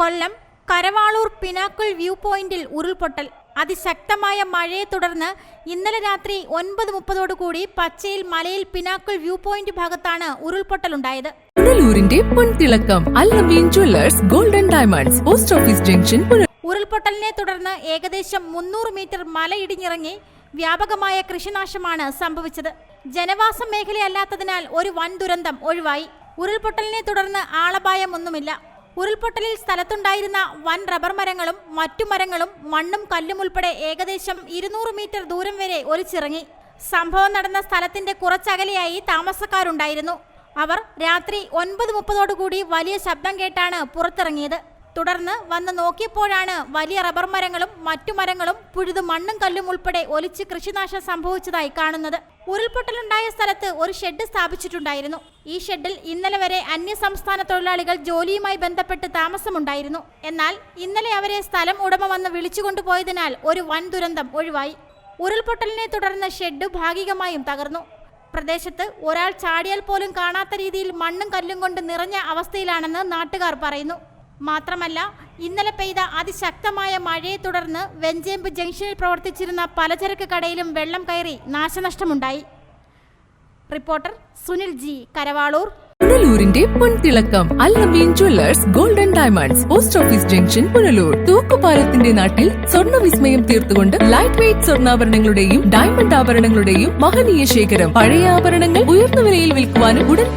കൊല്ലം Karavaloor pinnacle view പോയിന്റിൽ ഉരുൾപൊട്ടൽ. അതിശക്തമായ മഴയെ തുടർന്ന് ഇന്നലെ രാത്രി ഒൻപത് മുപ്പതോടുകൂടി പച്ചയിൽ മലയിൽ പിനാക്കിൾ വ്യൂ പോയിന്റ് ഭാഗത്താണ് ഉരുൾപൊട്ടലുണ്ടായത് പുനലൂരിന്റെ പൊൻതിളക്കം Allameen jewellers golden diamonds post office junction ഉരുൾപൊട്ടലിനെ തുടർന്ന് ഏകദേശം മുന്നൂറ് മീറ്റർ മല ഇടിഞ്ഞിറങ്ങി വ്യാപകമായ കൃഷിനാശമാണ് സംഭവിച്ചത്. ജനവാസ മേഖലയല്ലാത്തതിനാൽ ഒരു വൻ ദുരന്തം ഒഴിവായി. ഉരുൾപൊട്ടലിനെ തുടർന്ന് ആളപായമൊന്നുമില്ല. ഉരുൾപൊട്ടലിൽ സ്ഥലത്തുണ്ടായിരുന്ന വൻ റബ്ബർ മരങ്ങളും മറ്റു മരങ്ങളും മണ്ണും കല്ലും ഉൾപ്പെടെ ഏകദേശം ഇരുന്നൂറ് മീറ്റർ ദൂരം വരെ ഒലിച്ചിറങ്ങി. സംഭവം നടന്ന സ്ഥലത്തിന്റെ കുറച്ചകലെയായി താമസക്കാരുണ്ടായിരുന്നു. അവർ രാത്രി ഒൻപത് മുപ്പതോടുകൂടി വലിയ ശബ്ദം കേട്ടാണ് പുറത്തിറങ്ങിയത്. തുടർന്ന് വന്ന് നോക്കിയപ്പോഴാണ് വലിയ റബ്ബർ മരങ്ങളും മറ്റു മരങ്ങളും പുഴുതു മണ്ണും കല്ലും ഉൾപ്പെടെ ഒലിച്ച് കൃഷിനാശം സംഭവിച്ചതായി കാണുന്നത്. ഉരുൾപൊട്ടലുണ്ടായ സ്ഥലത്ത് ഒരു ഷെഡ് സ്ഥാപിച്ചിട്ടുണ്ടായിരുന്നു. ഈ ഷെഡിൽ ഇന്നലെ വരെ അന്യസംസ്ഥാന തൊഴിലാളികൾ ജോലിയുമായി ബന്ധപ്പെട്ട് താമസമുണ്ടായിരുന്നു. എന്നാൽ ഇന്നലെ അവരെ സ്ഥലം ഉടമ വന്ന് വിളിച്ചുകൊണ്ടുപോയതിനാൽ ഒരു വൻ ദുരന്തം ഒഴിവായി. ഉരുൾപൊട്ടലിനെ തുടർന്ന് ഷെഡ് ഭാഗികമായും തകർന്നു. പ്രദേശത്ത് ഒരാൾ ചാടിയാൽ പോലും കാണാത്ത രീതിയിൽ മണ്ണും കല്ലും കൊണ്ട് നിറഞ്ഞ അവസ്ഥയിലാണെന്ന് നാട്ടുകാർ പറയുന്നു. മാത്രമല്ല ഇന്നലെ പെയ്ത അതിശക്തമായ മഴയെ തുടർന്ന് വെഞ്ചേമ്പ് ജംഗ്ഷനിൽ പ്രവർത്തിച്ചിരുന്ന പലചരക്ക് കടയിലും വെള്ളം കയറി നാശനഷ്ടമുണ്ടായി. Reporter Sunil G Karavaloor. പുനലൂരിന്റെ പൊൻതിളക്കം Al Ameen jewellers golden diamonds post office junction Punalur. തൂക്കുപാലത്തിന്റെ നാട്ടിൽ സ്വർണ വിസ്മയം തീർത്തുകൊണ്ട് ലൈറ്റ് വെയിറ്റ് സ്വർണാഭരണങ്ങളുടെയും ഡയമണ്ട് ആഭരണങ്ങളുടെയും മഹനീയ ശേഖരം. പഴയ ആഭരണങ്ങൾ ഉയർന്ന വിലയിൽ വിൽക്കുവാനും ഉടൻ